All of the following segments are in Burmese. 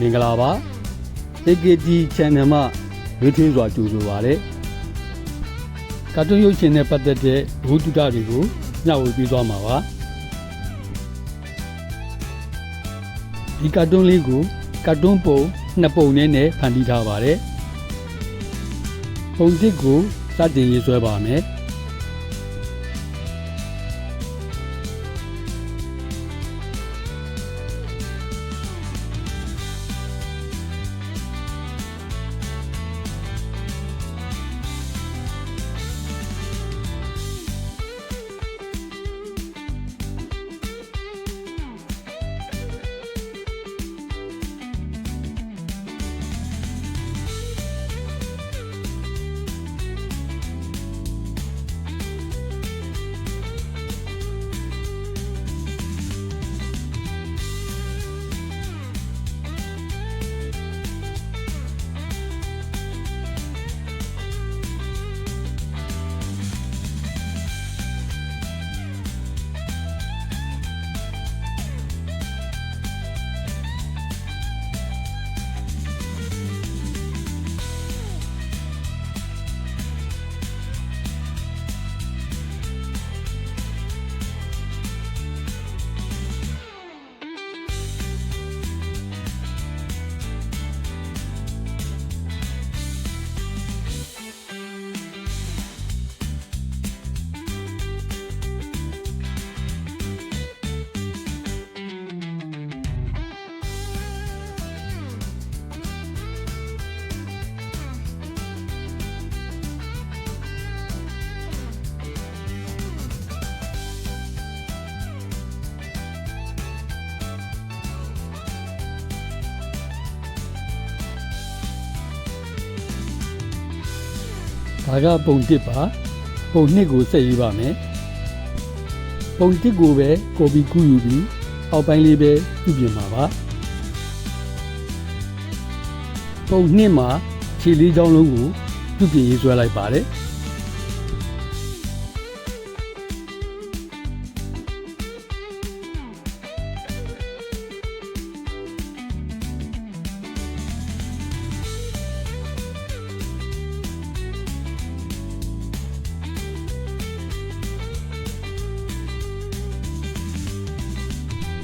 မင်္ဂလာပါ AKT Channel မှာလွှင့်ထွင်းစွာကြိုဆိုပါရစေကာတွန်းရုပ်ရှင်နဲ့ပတ်သက်တဲ့ဘုဒ္ဓတာတွေကိုညှဝေပေးသွားမှာပါဒီကာတွန်းလေးကိုကာတွန်းပုံနှစ်ပုံနဲ့နဲ့ဖန်တီးထားပါတယ်ပုံတစ်ကိုစတင်ရေးဆွဲပါမယ် ဒါကပုံတစ်ပါပုံနှစ်ကိုဆက်ရေးပါမယ်ပုံတစ်ကိုပဲကော်ပီကူးယူပြီးအောက်ပိုင်းလေးပဲပြုပြင်ပါပါပုံနှစ်မှာခြေလေးချောင်းလုံးကိုပြုပြင်ရေးဆွဲလိုက်ပါတယ်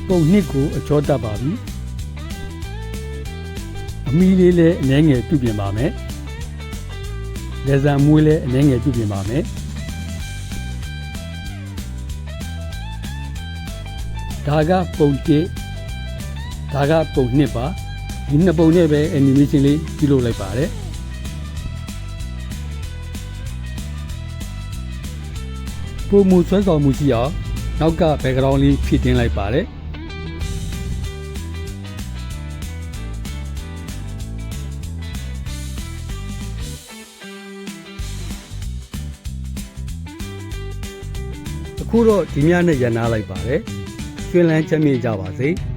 ပုံနှစ်ကိုအချောတက်ပါပြီအမီလေးလည်းအနှဲငယ်ပြုပြင်ပါမယ်လက်စံမွေးလည်းအနှဲငယ်ပြုပြင်ပါမယ်ဒါကပုံတစ်ဒါကပုံနှစ်ပါဒီနှစ်ပုံနဲ့ပဲ animation လေးပြုလုပ်လိုက်ပါတယ်ပုံမူဆွဲဆောင်မှုရှိအောင်နောက်က background လေးဖြည့်တင်းလိုက်ပါတယ် အခုတော့ဒီညနဲ့ရန်နာလိုက်ပါတယ်ကျွင်းလန်းချမ်းမြေ့ကြပါစေ။